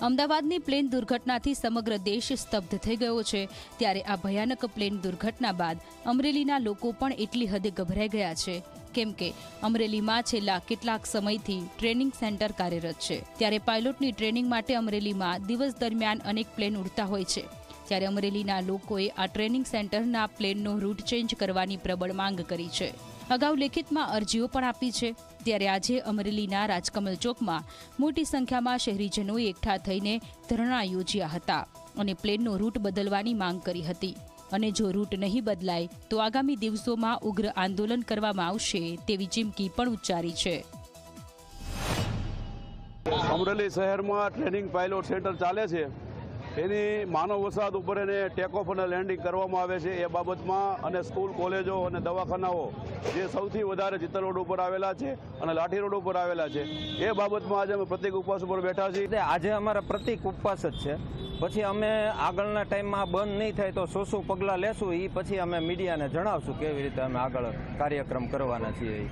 અમદાવાદની પ્લેન દુર્ઘટનાથી સમગ્ર દેશ સ્તબ્ધ થઈ ગયો છે. ત્યારે આ ભયાનક પ્લેન દુર્ઘટના બાદ અમરેલીના લોકો પણ એટલી હદે ગભરાઈ ગયા છે. કેમ કે અમરેલીમાં છેલ્લા કેટલાક સમયથી ટ્રેનિંગ સેન્ટર કાર્યરત છે. ત્યારે પાયલોટની ટ્રેનિંગ માટે અમરેલીમાં દિવસ દરમિયાન અનેક પ્લેન ઉડતા હોય છે. ત્યારે અમરેલીના લોકોએ આ ટ્રેનિંગ સેન્ટરના પ્લેનનો રૂટ ચેન્જ કરવાની પ્રબળ માંગ કરી છે. અગાઉ લેખિતમાં અરજીઓ પણ આપી છે. ત્યારે આજે અમરેલીના રાજકમલ ચોકમાં મોટી સંખ્યામાં શહેરીજનોએ એકઠા થઈને ધરણા યોજ્યા હતા અને પ્લેનનો રૂટ બદલવાની માંગ કરી હતી. અને જો રૂટ નહીં બદલાય, તો આગામી દિવસોમાં ઉગ્ર આંદોલન કરવામાં આવશે તેવી ચીમકી પણ ઉચ્ચારી છે. અમરેલી શહેરમાં ટ્રેનિંગ પાયલોટ સેન્ટર ચાલે છે. એની માનવ વસાહત ઉપર એને ટેકઓફ અને લેન્ડિંગ કરવામાં આવે છે એ બાબતમાં અને સ્કૂલ, કોલેજો અને દવાખાનાઓ જે સૌથી વધારે ચિત્તલ રોડ ઉપર આવેલા છે અને લાઠી રોડ ઉપર આવેલા છે, એ બાબતમાં આજે અમે પ્રતિક ઉપવાસ ઉપર બેઠા છીએ આજે અમારા પ્રતિક ઉપવાસ જ છે પછી અમે આગળના ટાઈમમાં બંધ નહીં થાય તો શું શું પગલાં લેશું એ પછી અમે મીડિયાને જણાવશું કેવી રીતે અમે આગળ કાર્યક્રમ કરવાના છીએ.